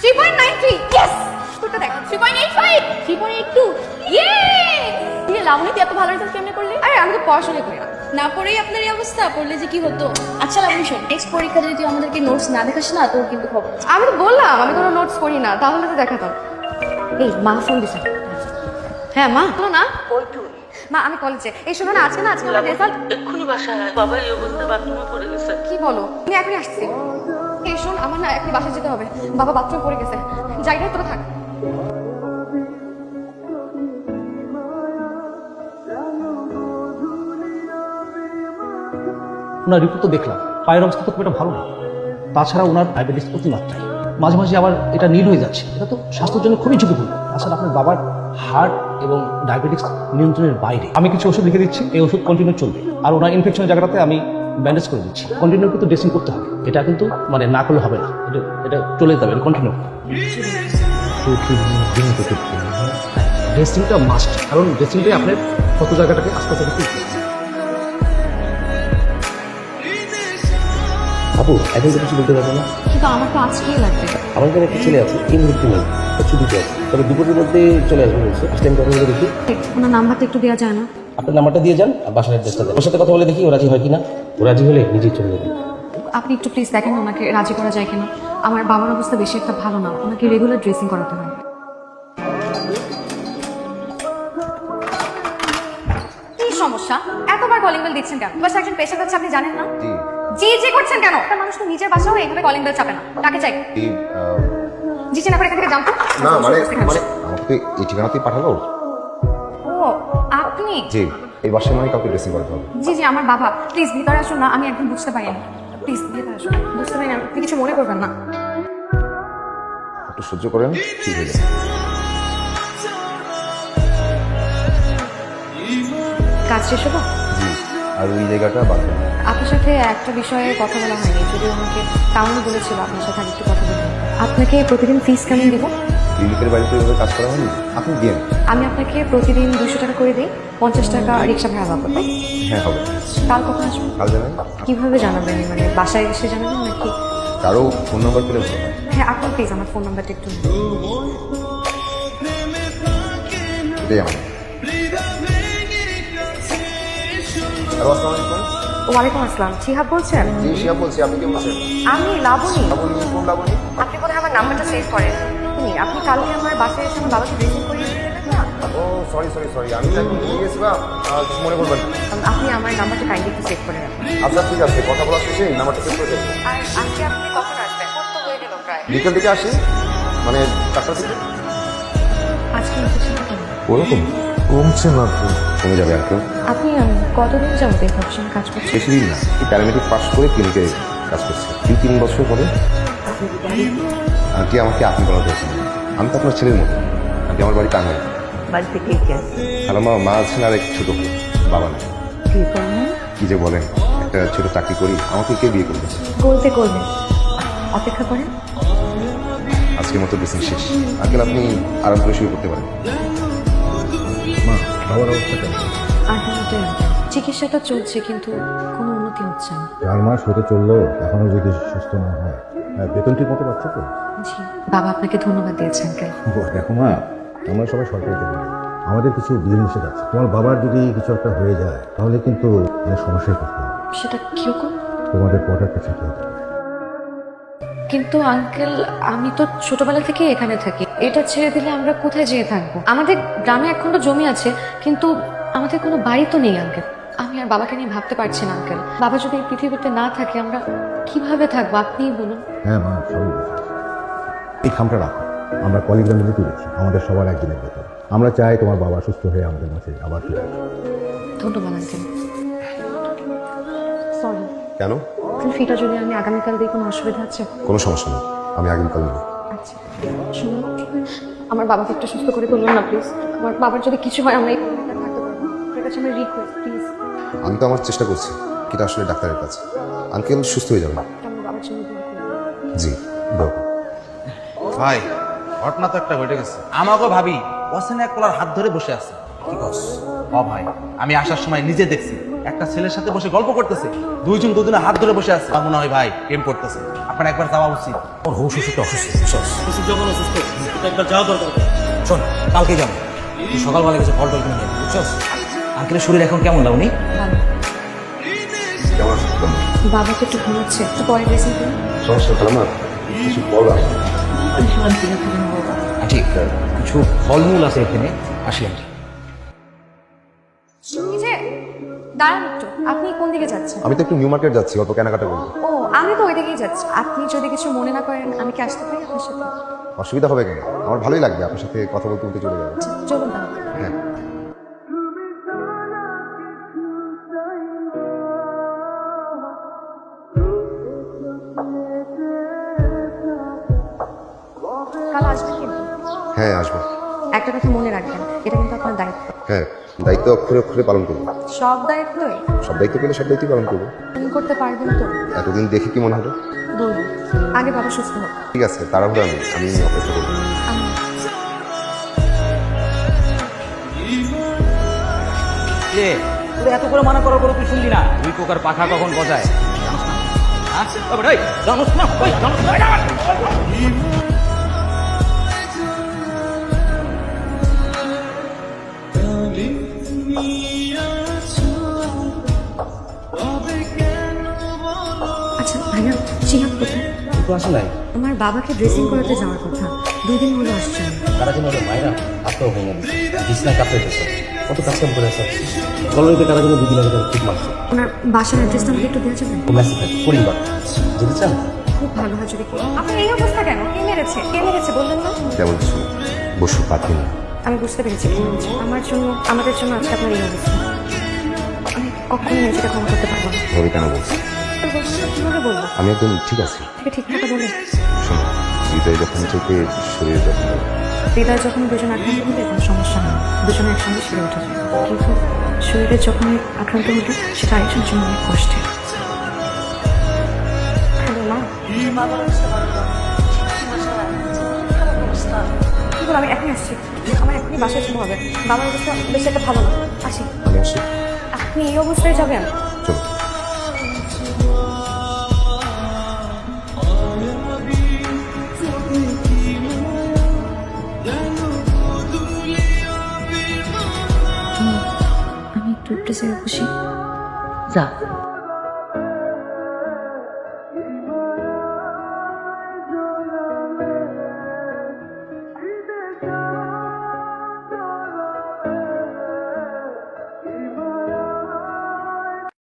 Three point nine three. Yes তোরটা দেখ three point eight five. Three point eight two. ইয়ে লাবণী তুই এত ভালো রেজাল্ট কেমনে করলি? আরে আমি তো পড়াশোনা করি না। না পড়েই আপনার এই অবস্থা পড়লে যে কি হতো? আচ্ছা লাবণী শোন টেক্সট পরীক্ষা যদি তুই আমাদেরকে নোটস না দেখাস না তোর কিন্তু খবর আমি তো বললাম আমি কোনো নোটস করি না তাহলে তো দেখাতাম। এই মা ফোন দিছে। হ্যাঁ মা। শোনো না। মা আমি কলেজে এই শোনো না আজকে না আজকে আমার রেজাল্ট এক্ষুনি বাসায় বাবা এই অবস্থায় বাথরুমে পড়ে গেছে। কি বলো? আমি এখনই আসছি। এই শোন, আমার না এখনই বাসায় যেতে হবে। বাবা বাথরুম পড়ে গেছে। জায়গায় তোরা থাক। ওনার রিপোর্ট তো দেখলাম। পায়ের অবস্থা তো খুব একটা ভালো না। তাছাড়া ওনার ডায়াবেটিস অতিমাত্রায় মাঝে মাঝে আবার এটা নীল হয়ে যাচ্ছে। এটা তো স্বাস্থ্যের জন্য খুবই ঝুঁকিপূর্ণ। তাছাড়া আপনার বাবার হার্ট এবং ডায়াবেটিস নিয়ন্ত্রণের বাইরে। আমি কিছু ওষুধ লিখে দিচ্ছি। এই ওষুধ কন্টিনিউ চলবে। আর ওনার ইনফেকশনের জায়গাটাতে আমি ব্যান্ডেজ করে দিচ্ছি। কন্টিনিউ কিন্তু ড্রেসিং করতে হবে। এটা কিন্তু মানে না করলে হবে না। এটা এটা চলে যেতে হবে কন্টিনিউ ড্রেসিংটা মাস্ট কারণ ড্রেসিংটাই আপনার কত জায়গাটাকে আস্তে আস্তে করবে। আপু এখন তো কিছু বলতে পারব না। কিন্তু আমার তো আজকেই লাগবে। আমার এখানে একটা ছেলে আছে এই মুহূর্তে নেই ছুটিতে আছে। তবে দুপুরের মধ্যে চলে আসবে বলছে। আসলে আমি কথা বলে দেখি। ওনার নাম্বারটা একটু দেওয়া যায় না। আপনার নাম্বারটা দিয়ে যান আর বাসার অ্যাড্রেসটা দেন। ওর সাথে কথা বলে দেখি ও রাজি হয় কিনা। ও রাজি হলে নিজেই চলে যাবে আপনি একটু প্লিজ দেখেন ওনাকে রাজি করা যায় কিনা। আমার বাবার অবস্থা বেশি একটা ভালো না ওনাকে রেগুলার ড্রেসিং করাতে হয়। কি সমস্যা? এতবার কলিং বেল দিচ্ছেন কেন? বাস একজন পেশেন্ট আছে আপনি জানেন না? জি। জি করছেন কেন? একটা মানুষ তো নিজের বাসাও এইভাবে কলিং বেল চাপে না। তাকে চাই? জি জি না করে এখান থেকে জানতো না মানে মানে আমাকে এই ঠিকানাতেই পাঠালো জি এই বাসায় মানে কাউকে করাতে হবে। জি জি আমার বাবা। প্লিজ ভিতরে আসুন না আমি একদম বুঝতে পারিনি প্লিজ ভিতরে আসুন। বুঝতে পারিনি আপনি কিছু মনে করবেন না। একটু সহ্য করেন ঠিক হয়ে যাবে। কাজ শেষ জি আর ওই জায়গাটা বাদ দেন। আপনার সাথে একটা বিষয়ে কথা বলা হয়নি যদি আমাকে কাউন্ট বলেছিল আপনার সাথে আরেকটু কথা বলতে। আপনাকে প্রতিদিন ফিস কেমন দিব? ক্লিনিকের বাড়িতে এভাবে কাজ করা হয়নি? আপনি দিন আমি আপনাকে প্রতিদিন দুশো টাকা করে দিই পঞ্চাশ টাকা রিক্সা ভাড়া পাবো তাই? হ্যাঁ হবে। কাল কখন আসব কাল জানেন কীভাবে জানাবেন? মানে বাসায় এসে জানাবেন নাকি? কারও ফোন নাম্বার পেলে ভালো হয় হ্যাঁ আপনি প্লিজ আমার ফোন নাম্বারটা একটু ওয়ালাইকুম আসসালাম। চিহাব বলছেন? জি বলছি। আপনি কে বলছেন? আমি লাবণী। লাবণী কোন লাবণী? আপনি বোধহয় আমার নাম্বারটা সেভ করেন। শুনি, আপনি কালকে আমার বাসায় এসে আমার বাবাকে ড্রেসিং করিয়ে দিলেন না ও সরি সরি সরি আমি তো একটু গেছিলাম কিছু মনে করবেন না। আপনি আমার নাম্বারটা কাইন্ডলি একটু সেভ করে রাখুন। আচ্ছা ঠিক আছে কথা বলা শেষে এই নাম্বারটা সেভ করে দেবো আর আজকে আপনি কখন আসবেন? কত হয়ে গেল প্রায়? বিকেল দিকে আসি মানে আজকে ওরকম? কমছে না কমে যাবে আর আপনি কতদিন যাবত এই প্রফেশনে কাজ করছেন? বেশি দিন না। এই প্যারামেডিক পাস করে ক্লিনিকে কাজ করছি। দুই তিন বছর হবে আন্টি আমাকে আপনি বলা দরকার নেই। আমি তো আপনার ছেলের মতো। আন্টি আমার বাড়ি টাঙ্গাই বাড়িতে কে কে আছে হ্যালো মা মা আছেন আর এক ছোট ভাই, বাবা না কি করব কি যে বলেন একটা ছোট চাকরি করি আমাকে কে বিয়ে করবে? বলতে করবেন অপেক্ষা করেন। আজকের মতো বিজনেস শেষ। আঙ্কেল আপনি আরাম করে শুরু করতে পারেন। মা বাবার অবস্থা কেমন। চিকিৎসাটা চলছে কিন্তু কোনো উন্নতি হচ্ছে না। চার মাস হতে চললেও এখনও যদি সুস্থ না হ্যাঁ, বেতন ঠিক মতো পাচ্ছে তো? জি বাবা আপনাকে ধন্যবাদ দিয়েছেন আঙ্কেল দেখো মা আমরা সবাই সরকারি চাকরি আমাদের কিছু বিধিনিষেধ আছে। তোমার বাবার যদি কিছু একটা হয়ে যায় তাহলে কিন্তু সমস্যায় পড়তে হবে। সেটা কীরকম তোমাদের হতে হবে কিন্তু আঙ্কেল আমি তো ছোটবেলা থেকে এখানে থাকি। এটা ছেড়ে দিলে আমরা কোথায় যেয়ে থাকব? আমাদের গ্রামে এখন তো জমি আছে কিন্তু আমাদের কোনো বাড়ি তো নেই আঙ্কেল আমি আর বাবাকে নিয়ে ভাবতে পারছি না আঙ্কেল বাবা যদি এই পৃথিবীতে না থাকে আমরা কীভাবে থাকব? আপনিই বলুন। হ্যাঁ মা সবই এই খামটা রাখো। আমরা কলিগরা মিলে তুলেছি আমাদের সবার একদিনের বেতন আমরা চাই তোমার বাবা সুস্থ হয়ে আমাদের মাঝে আবার ফিরে। ধন্যবাদ আঙ্কেল সরি কেন? ফিটা যদি আমি আগামীকাল দিই কোনো অসুবিধা আছে? কোনো সমস্যা নেই। আমি আগামীকাল নেব আচ্ছা। শুনুন আমার বাবাকে একটু সুস্থ করে তুলুন না প্লিজ আমার বাবার যদি কিছু হয় আমরা পারব কাছে আমার রিকোয়েস্ট প্লিজ আমি তো আমার চেষ্টা করছি কিন্তু আসলে ডাক্তারের কাছে। আঙ্কেল সুস্থ হয়ে যাবেন। জি ভাই ঘটনা তো একটা ঘটে গেছে। আমাকে ভাবি ওয়াসেন এক কলার হাত ধরে বসে আছে। কি কস ও ভাই আমি আসার সময় নিজে দেখছি। একটা ছেলের সাথে বসে গল্প করতেছে। দুইজন দুজনে হাত ধরে বসে আছে। মনে হয় ভাই প্রেম করতেছে। আপনার একবার যাওয়া উচিত। ওর হুশ শ্বশুরটা অসুস্থ। শ্বশুর যখন অসুস্থ একবার যাওয়া দরকার। শোন কালকে যাব। সকালবেলা কিছু ফল টল কিনে বুঝছস আঙ্কেলের শরীর এখন কেমন কেমন বাবাকে একটু ঘুমাচ্ছে একটু পরে ড্রেসিং সমস্যা না কিছু বলা আন্টি কিছু ফলমূল আছে এখানে আসি আন্টি যে দাঁড়ান একটু আপনি কোন দিকে যাচ্ছেন? আমি তো একটু নিউ মার্কেট যাচ্ছি অল্প কেনাকাটা করব। ও আমি তো ওই দিকেই যাচ্ছি। আপনি যদি কিছু মনে না করেন আমি কি আসতে পারি আপনার সাথে? অসুবিধা হবে কেন? আমার ভালোই লাগবে আপনার সাথে কথা বলতে বলতে চলে যাব। আচ্ছা, চলুন তাহলে। হ্যাঁ কাল আসবেন কিন্তু? হ্যাঁ আসব। একটা কথা মনে রাখবেন এটা কিন্তু আপনার দায়িত্ব। হ্যাঁ দায়িত্ব অক্ষরে অক্ষরে পালন করব। সব দায়িত্বই? সব দায়িত্ব পেলে সব দায়িত্বই পালন করব। পালন করতে পারবেন তো? এতদিন দেখে কি মনে হলো? বলুন আগে বাবা সুস্থ হোক। ঠিক আছে তাড়াহুড়া নেই আমি অপেক্ষা করব। রে তোরে এত করে মানা করার পরে তুই শুনলি না? দুই পোকার পাখা কখন গজায়? জানোস না? হ্যাঁ? তবে জানোস না? জানোস না? আচ্ছা ভাইয়া শিহাব কোথায় তো আসে নাই? আমার বাবাকে ড্রেসিং করাতে যাওয়ার কথা। দুই দিন হলো আসছে। না। তারা যেন ওদের মায়েরা আত্মা ভেঙে দিচ্ছে বিছনা কাঁপতেছে কত কাজ কাম করে আছে? কলোনিতে তারা যেন দুদিন আগে ঠিক মারছে। ওনার বাসার অ্যাড্রেসটা আমাকে একটু দেওয়া যাবে ও মেসেজ থাকে পরিবার যেতে চান? খুব ভালো হয় যদি আপনার এই অবস্থা কেন? কে মেরেছে? কে মেরেছে? বললেন না। কেমন কিছু বসু পাতি না। আমি বুঝতে পেরেছি আমার জন্য আমাদের জন্য আজকে আপনার এই অবস্থা। আমি কখনো নিজেকে ক্ষমা করতে পারব না। ভাবে কেন বলছি? কীভাবে বলব? আমি একদম ঠিক আছি। ঠিক থাকা বলে শোনো হৃদয় যখন চেপে শরীর যখন হৃদয় যখন দুজন আক্রান্ত হবে কোনো সমস্যা নেই। দুজনে একসঙ্গে সেরে ওঠা কিন্তু শরীরে যখন আক্রান্ত হবে সেটা আরেকজনের জন্য অনেক কষ্টের। হ্যালো মা। আমি এখনই আসছি। আমার এখনই বাসায় যেতে হবে বাবার অবস্থা বেশি একটা ভালো না। আসি। আমি আসি। আপনি এই অবস্থায় যাবেন? চলো। আমি একটু ড্রেসে খুশি যা।